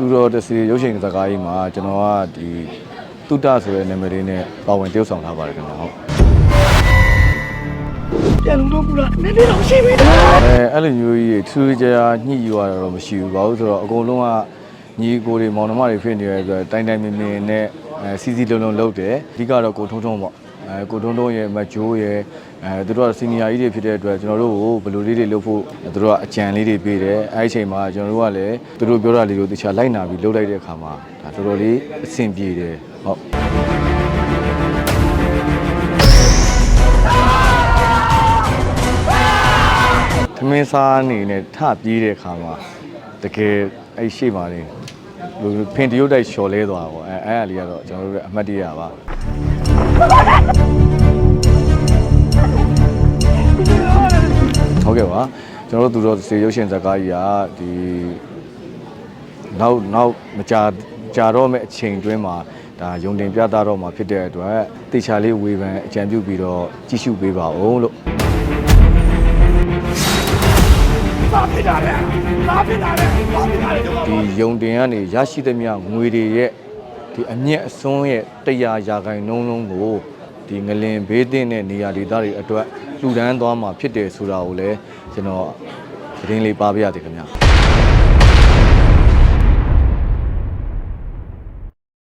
သူတော်တစီရုပ်ရှင်စကားကြီးမှာကျွန်တော်ကဒီတုတ္တဆိုတဲ့နာမည်လေးနဲ့ပါဝင်တရုပ်ဆောင်ထားပါတယ်ခင်ဗျာဟုတ်ပြန်လို့တော့ဘူးလားနည်းနည်းတော့ရှိပြီအဲအဲ့လိုမျိုးကြီးထူးထူးခြားခြားညှိယူရတာတော့မရှိဘူးဘာလို့ဆိုတော့အကုန်လုံးကညီကိုတွေမောင်နှမတွေဖြစ်နေရဆိုတော့တိုင်တိုင်မင်မင်နဲ့အဲစီစီလုံးလုံးလုပ်တယ်အဓိကတော့ကိုထုံးထုံးပေါ့ အဲကိုထုံးထုံးရဲ့မဂျိုးရဲ့အဲသူတို့ကစီနီယာကြီးတွေဖြစ်တဲ့အတွက်ကျွန်တော်တို့ကိုဘယ်လိုလေးတွေလုပ်ဖို့သူတို့ကအကြံလေးတွေပေးတယ်အဲဒီအချိန်မှာကျွန်တော်တို့ကလည်းသူတို့ပြောတာလေးကိုတခြားလိုက်နာပြီးလုပ်လိုက်တဲ့အခါမှာဒါတော်တော်လေးအဆင်ပြေတယ်ဟုတ်သမင်းစားအနေနဲ့ထပြေးတဲ့အခါမှာတကယ်အဲ့ရှေ့မှာနေလူ ဖင်တရုတ်တိုက်လျှော်လဲသွားတာပေါ့အဲအဲ့အလေးကတော့ကျွန်တော်တို့ရဲ့အမှတ်တရပါဟုတ်ကဲ့ပါကျွန်တော်တို့သူတို့စေရုပ်ရှင်ဇာတ်ကားကြီးကဒီနောက်နောက်မကြာကြာတော့မဲ့အချိန်တွင်းမှာဒါယုံတင်ပြသတော့မှာဖြစ်တဲ့အတွက်တေချာလေးဝေဖန်အကြံပြုပြီးတော့ကြည့်ရှုပေးပါဦးလို့ တာလဲဘာဖြစ်တာလဲဘာဖြစ်တာလဲကျွန်တော်ဒီယုံတင်ကနေရရှိသမျှငွေတွေရဲ့ဒီအမျက်အစွန်းရဲ့တရားရာခိုင်နှုန်းလုံးကိုဒီငလင်ဘေးတင်တဲ့နေရာဒေသတွေအတွက်လှူဒန်းသွားမှာဖြစ်တယ်ဆိုတာကိုလည်းကျွန်တော်သတင်းလေးပါပြရသေးခင်ဗျာ